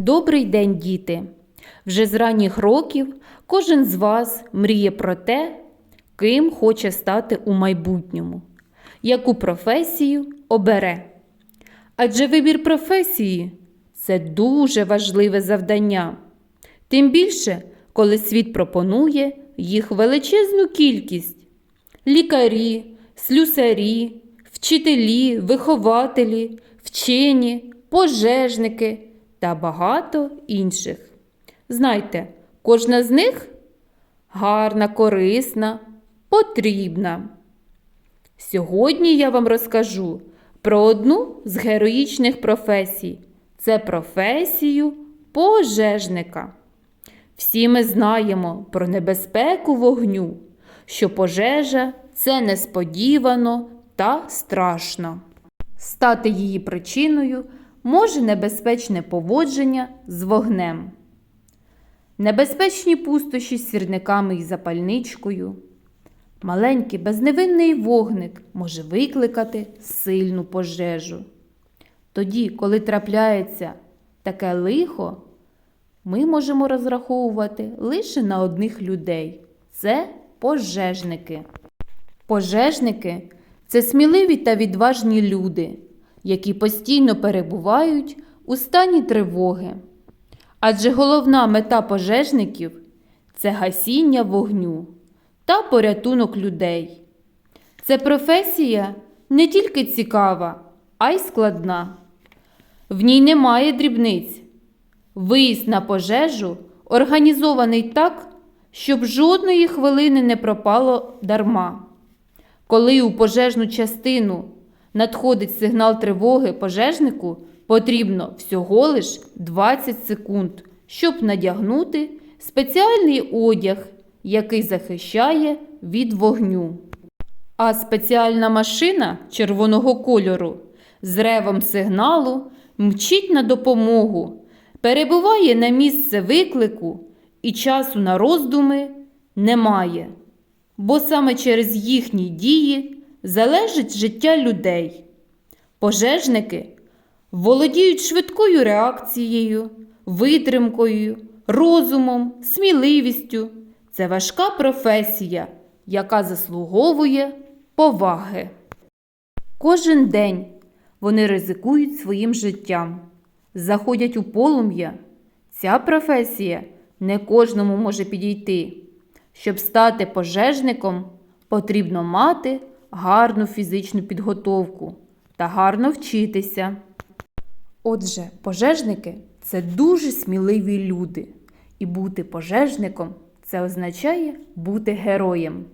Добрий день, діти! Вже з ранніх років кожен з вас мріє про те, ким хоче стати у майбутньому, яку професію обере. Адже вибір професії це дуже важливе завдання. Тим більше, коли світ пропонує їх величезну кількість: лікарі, слюсарі, вчителі, вихователі, вчені, пожежники та багато інших. Знайте, кожна з них гарна, корисна, потрібна. Сьогодні я вам розкажу про одну з героїчних професій. Це професію пожежника. Всі ми знаємо про небезпеку вогню, що пожежа це несподівано та страшно. Стати її причиною може небезпечне поводження з вогнем, небезпечні пустощі з сірниками і запальничкою. Маленький безневинний вогник може викликати сильну пожежу. Тоді, коли трапляється таке лихо, ми можемо розраховувати лише на одних людей це пожежники. Пожежники це сміливі та відважні люди, які постійно перебувають у стані тривоги. Адже головна мета пожежників це гасіння вогню та порятунок людей. Це професія не тільки цікава, а й складна. В ній немає дрібниць. Виїзд на пожежу організований так, щоб жодної хвилини не пропало дарма. Коли у пожежну частину надходить сигнал тривоги пожежнику, потрібно всього лиш 20 секунд, щоб надягнути спеціальний одяг, який захищає від вогню. А спеціальна машина червоного кольору з ревом сигналу мчить на допомогу, перебуває на місце виклику і часу на роздуми немає, бо саме через їхні дії залежить життя людей. Пожежники володіють швидкою реакцією, витримкою, розумом, сміливістю. Це важка професія, яка заслуговує поваги. Кожен день вони ризикують своїм життям, заходять у полум'я. Ця професія не кожному може підійти. Щоб стати пожежником, потрібно мати гарну фізичну підготовку та гарно вчитися. Отже, пожежники це дуже сміливі люди, і бути пожежником це означає бути героєм.